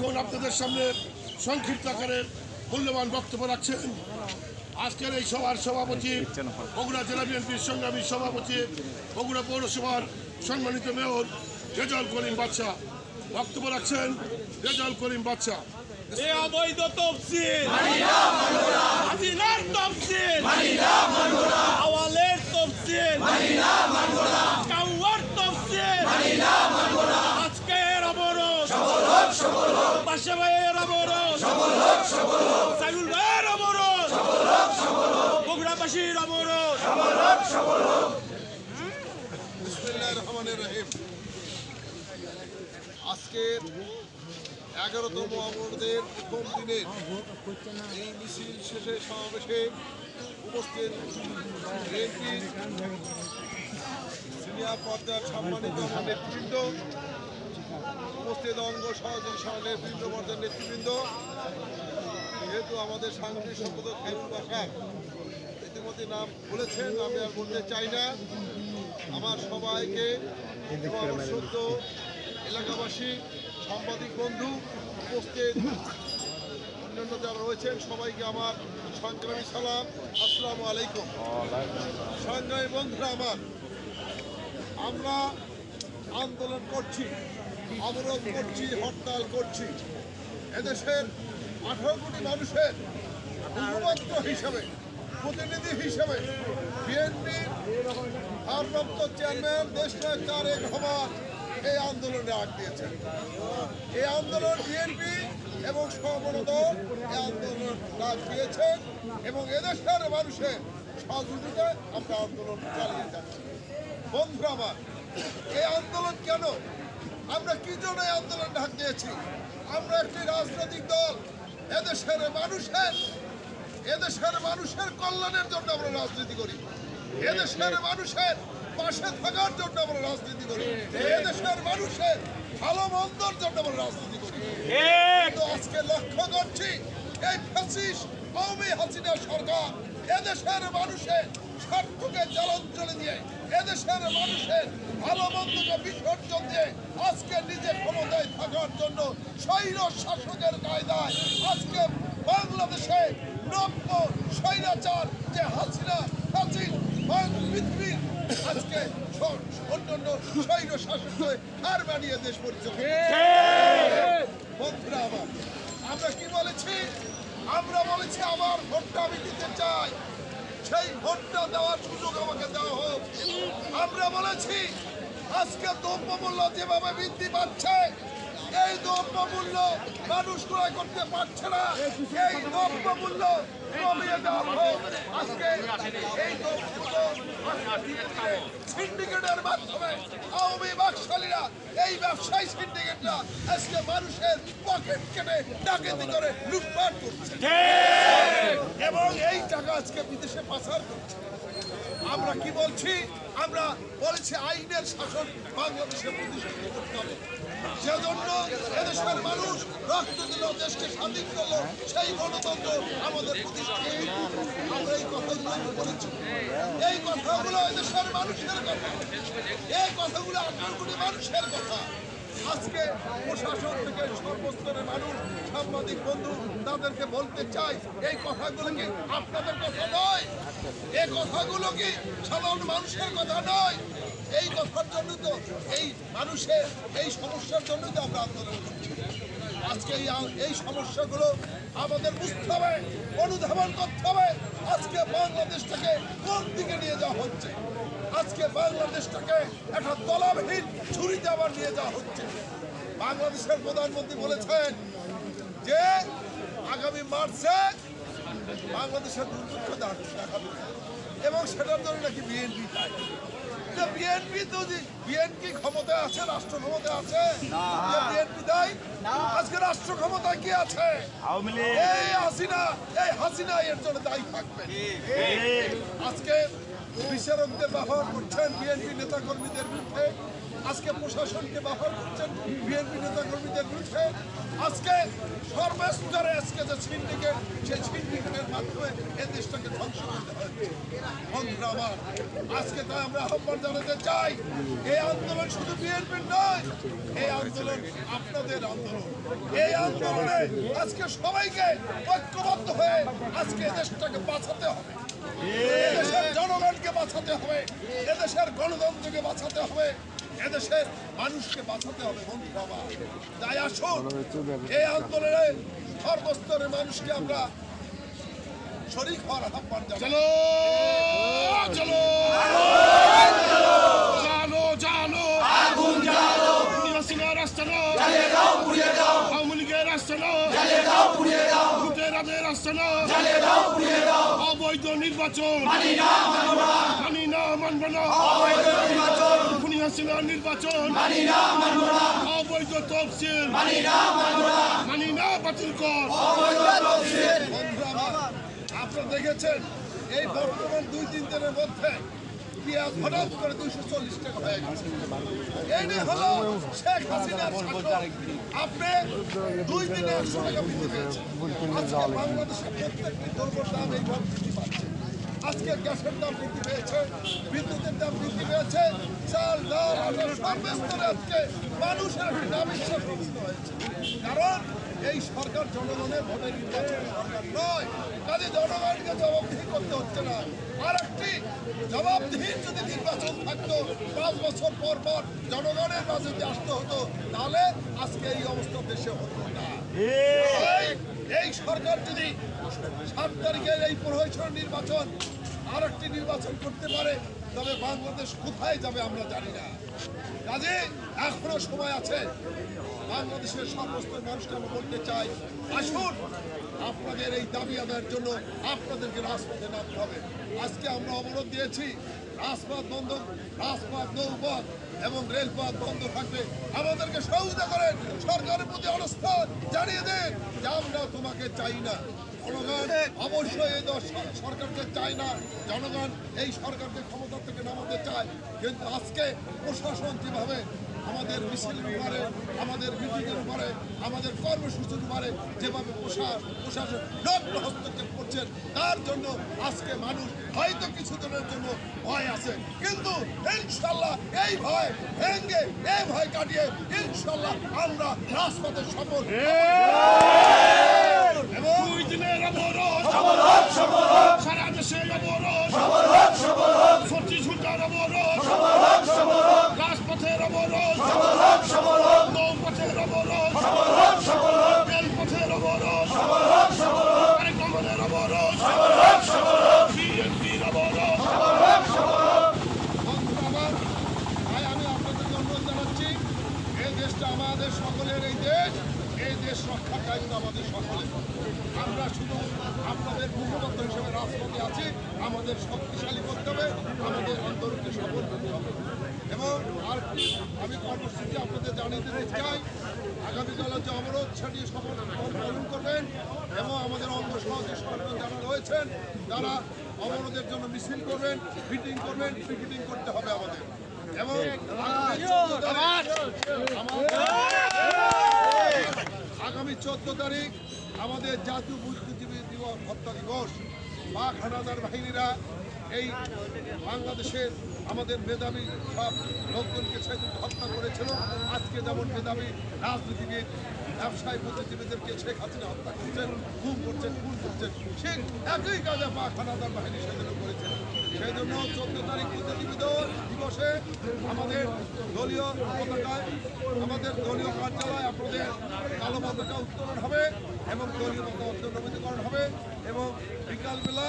এখন আপনাদের সামনে সংক্ষিপ্ত আকারে মূল্যবান বক্তব্য রাখছেন। আজকের এই সভার সভাপতি বগুড়া জেলা বিএনপির সংগ্রামী সভাপতি বগুড়া পৌরসভার সম্মানিত মেয়র রেজাউল করিম বাদশাহ। বক্তব্য রাখছেন রেজাউল করিম বাদশাহ। এ অবৈধ তফসিল। হাসিনার তফসিল আওয়ালের তফসিল কাউয়ার তফসিল আজকের অবরোধ পাশে ভাইয়ের অবরোধ সাইগুল ভাইয়ের অবরোধ বগুড়াবাসীর অবরোধ বিসমিল্লাহির রহমানির রহিম। আজকের এগারোতম অবরোধের প্রথম দিনের এই মিছিল শেষে সমাবেশে উপস্থিত বিএনপির সিনিয়র পর্যায়ের সম্মানিত নেতৃবৃন্দ উপস্থিত অঙ্গ সহযোগী বিভিন্ন পর্যায়ের নেতৃবৃন্দ। যেহেতু আমাদের সাংগঠনিক সম্পাদক খাইরুল বাসার ইতিমধ্যে নাম বলেছেন, আমি আর বলতে চাই না। আমার সবাইকে সদ্য এলাকাবাসী, সাংবাদিক বন্ধু উপস্থিত। অন্যান্য যারা রয়েছেন, সবাইকে আমার সংগ্রামী সালাম। আসসালামু আলাইকুম। সংগ্রামী বন্ধুরা আমার, আমরা আন্দোলন করছি। অবরোধ করছি, হরতাল করছি। এদেশের আঠারো কোটি মানুষের মুখপাত্র হিসাবে, প্রতিনিধি হিসাবে বিএনপির ভারপ্রাপ্ত চেয়ারম্যান দেশনায়ক তারেক রহমান এই আন্দোলনে ডাক দিয়েছেন। এই আন্দোলন বিএনপি এবং সহমনদল এই আন্দোলন ডাক দিয়েছেন এবং এদেশের মানুষের সহযোগিতায় আমরা আন্দোলন চালিয়ে যাচ্ছি। বন্ধুরা আমার, এই আন্দোলন কেন আমরা কি জন্য আন্দোলন ডাক দিয়েছি? আমরা একটি রাজনৈতিক দল। এদেশের মানুষের এদেশের মানুষের কল্যাণের জন্য আমরা রাজনীতি করি। এদেশের মানুষের পাশে থাকার জন্য আমরা রাজনীতি করি। এদেশের মানুষের ভালো মন্দর জন্য আমরা রাজনীতি করি। কিন্তু আজকে লক্ষ্য করছি, এই ফ্যাসিস কৌমি হাসিনা সরকার এদেশের মানুষের স্বার্থকে জলাঞ্জলি দিয়ে এদেশের মানুষের ভালো মন্দকে বিসর্জন দিয়ে আজকে নিজে ক্ষমতায় থাকার জন্য স্বৈর শাসকের কায়দায় আজকে বাংলাদেশে নব্য স্বৈরাচার যে হাসিনা হাসিন পৃথিবীর আজকে অন্যান্য স্বৈর শাসককে হার মানিয়ে দেশ পরিচালনা বন্ধুরা আমার আমরা কি বলেছি? আমরা বলেছি আমার ভোটটা আমি সেই ভোটটা দেওয়ার সুযোগ আমাকে দেওয়া হোক। আমরা বলেছি আজকে দ্রব্যমূল্য যেভাবে বৃদ্ধি পাচ্ছে এই দ্রব্যমূল্য মানুষ ক্রয় করতে পারছে না। এই দ্রব্যমূল্য কমিয়ে দেওয়া হোক। আজকে এই সিন্ডিকেটের মাধ্যমে আওয়ামী বাকশালীরা এই ব্যবসায়ী সিন্ডিকেটরা আজকে মানুষের পকেট কেটে ডাকাতি করে লুটপাট করছে। এবং এই টাকা আজকে বিদেশে পাচার করছে। আমরা কি বলছি? আমরা বলেছি আইনের শাসন বাংলাদেশে প্রতিষ্ঠিত করতে হবে সেজন্য এদেশের মানুষ রক্ত দিল দেশকে স্বাধীন করল, সেই গণতন্ত্র আমাদের আমরা এই এই কথাগুলো এদেশের মানুষের কথা। এই কথাগুলো আঠারো কোটি মানুষের কথা। আজকে প্রশাসন থেকে সর্বস্তরের মানুষ, সাংবাদিক বন্ধু, তাদেরকে বলতে চাই, এই কথাগুলো কি আপনাদের কথা নয়? এই কথাগুলো কি সাধারণ মানুষের কথা নয়? এই কথার জন্য তো এই মানুষের, এই সমস্যার জন্য তো আমরা আন্দোলন আজকে এই সমস্যাগুলো আমাদের বুঝতে হবে, অনুধাবন করতে হবে। আজকে বাংলাদেশটাকে কোন দিকে নিয়ে যাওয়া হচ্ছে? আজকে বাংলাদেশটাকে একটা তলাবহীন ছুরিতে আবার নিয়ে যাওয়া হচ্ছে। বাংলাদেশের প্রধানমন্ত্রী বলেছেন যে আগামী মার্চে বাংলাদেশের দুর্ভিক্ষ দেখা- দেখাবে। এবং সেটার জন্য নাকি বিএনপি চায়। বিএনপি তো বিএনপি ক্ষমতায় আছে রাষ্ট্র ক্ষমতায় আছে বিএনপি দেয় আজকে রাষ্ট্র ক্ষমতায় কি আছে? এই হাসিনা এই হাসিনা এর জন্য দায়ী থাকবে আজকে বিচারকদের ব্যবহার করছেন বিএনপি নেতা কর্মীদের বিরুদ্ধে। আজকে প্রশাসনকে ব্যবহার করছেন বিএনপি নেতা কর্মীদের বিরুদ্ধে। আজকে সর্বস্তরে আজকে যে সিন্ডিকেট সেই সিন্ডিকেটের মাধ্যমে এই দেশটাকে ধ্বংস বন্ধুরা আমার আজকে তাই আমরা আহ্বান জানাতে চাই, এই আন্দোলন শুধু বিএনপির নয়, এই আন্দোলন আপনাদের আন্দোলন। এই আন্দোলনে আজকে সবাইকে ঐক্যবদ্ধ হয়ে আজকে দেশটাকে বাঁচাতে হবে। এদেশের জনগণকে বাঁচাতে হবে এদেশের গণতন্ত্রকে বাঁচাতে হবে এদেশের মানুষকে বাঁচাতে হবে, বন্ধুরা। আমার তাই আসুন, এই আন্দোলনে সর্বস্তরের মানুষকে আমরা শরীর হওয়ার আহ্বান জানাই চলো চলো। জানো জানো। আগুন জানো হাসিনা রাস্তা নো জ্বালিয়ে দাও পুড়িয়ে দাও। আওয়ামী লীগের রাস্তা নো জ্বালিয়ে দাও পুড়িয়ে দাও। লুটেরাদের রাস্তা নো জ্বালিয়ে দাও পুড়িয়ে দাও। অবৈধ নির্বাচন। মানি না মানব না। মানি না মানব না। অবৈধ নির্বাচন। খুনি হাসিনা নির্বাচন। মানি না মানব না। অবৈধ তফসিল। মানি না মানব না। মানি না বাতিল কর। বন্ধুরা আমার, আপনারা দেখেছেন? এই বর্তমান দুই তিন দিনের মধ্যে পেঁয়াজ হঠাৎ করে দুইশো চল্লিশ টাকা হয়ে গেছে। হলো শেখ হাসিনার আপনি দুই দিনে একশো টাকা বৃদ্ধি আজকে বাংলাদেশের প্রত্যেকটি দাম বৃদ্ধি পাচ্ছে। আজকে গ্যাসের দাম বৃদ্ধি পেয়েছে, বিদ্যুতের দাম বৃদ্ধি পেয়েছে। চাল, ডাল আটা সর্বস্তরে আজকে মানুষের দাম প্রকৃত হয়েছে। এই সরকার জনগণের ভোটে নির্বাচন সরকার নয়। কাজে জনগণকে জবাবদিহি করতে হচ্ছে না। আর একটি জবাবদিহির যদি নির্বাচন থাকতো, পাঁচ বছর পর পর জনগণের মাঝে যদি আসতে হতো, তাহলে আজকে এই অবস্থা দেশে হতো না। এই সরকার যদি সাত তারিখের এই প্রহসন নির্বাচন আর একটি নির্বাচন করতে পারে তবে বাংলাদেশ কোথায় যাবে আমরা জানি না। কাজে এখনও সময় আছে। বাংলাদেশের সমস্ত মানুষকে আমি বলতে চাই, আসুন, আপনাদের এই দাবি আদায়ের জন্য আপনাদেরকে রাজপথে নামতে হবে। আজকে আমরা অবরোধ দিয়েছি, রাজপথ বন্ধ, রাজপথ নৌপথ এবং রেলপথ বন্ধ থাকবে। আমাদেরকে সহযোগিতা করেন, সরকারের প্রতি অবস্থান জানিয়ে দেন যে আমরা তোমাকে চাই না। অবশ্যই এই সরকারকে চায় না, জনগণ এই সরকারকে ক্ষমতা থেকে নামাতে চায়, কিন্তু আজকে প্রশাসন যেভাবে আমাদের মিছিলের উপরে, আমাদের মিটিংয়ের উপরে, আমাদের কর্মসূচির উপরে যেভাবে প্রশা- প্রশাসন নগ্ন হস্তক্ষেপ করছেন, তার জন্য আজকে মানুষ হয়তো কিছু দিনের জন্য ভয় আছে। কিন্তু ইনশাল্লাহ এই ভয় ভেঙ্গে এই ভয় কাটিয়ে ইনশাল্লাহ আমরা রাজপথের সফল অবরোধ সারা দেশে অবরোধ ছত্রিশ ঘণ্টার অবরোধ রাজপথের অবরোধ নৌপথের অবরোধ রেলপথের অবরোধ আরেক ভবনের অবরোধ বিএনপির অবরোধ বন্ধুরা আমার, তাই আমি আপনাদেরকে অনুরোধ জানাচ্ছি এই দেশটা আমাদের সকলের এই দেশ এই দেশ রক্ষার দায়িত্ব আমাদের সকলের। আমরা শুধু আপনাদের মুখপাত্র হিসেবে রাজপথে আছি। আমাদের শক্তিশালী করতে হবে, আমাদের আন্দোলনকে সফল করতে হবে। এবং আর কি, আমি কর্মসূচি আপনাদের জানিয়ে দিতে চাই, আগামীকাল যে অবরোধ, সেটি সফল পালন করবেন এবং আমাদের অঙ্গ সহযোগী সরকার যারা রয়েছেন, তারা অবরোধের জন্য মিছিল করবেন, মিটিং করবেন পিকেটিং করতে হবে আমাদের। এবং আগামী 14 তারিখ আমাদের- আগামী চোদ্দ তারিখ আমাদের জাতীয় বুদ্ধিজীবী দিবস, হত্যা দিবস। পাক হানাদার বাহিনীরা এই বাংলাদেশের আমাদের মেধাবী সব লোকজনকে সেদিন হত্যা করেছিল। আজকে যেমন মেধাবী রাজনীতিবিদ, ব্যবসায়ী বুদ্ধিজীবীদেরকে শেখ হাসিনা হত্যা করছেন, খুন করছেন, খুন করছেন সেই একই কাজে পাক হানাদার বাহিনী সেদিনও করেছেন সেই জন্য চোদ্দ তারিখ বুদ্ধিজীবী দিবসে আমাদের দলীয় পতাকায়, আমাদের দলীয় কার্যালয় আপনাদের কালো পতাকা উত্তোলন হবে এবং দলীয় পতাকা উত্তোলন হবে এবং বিকালবেলা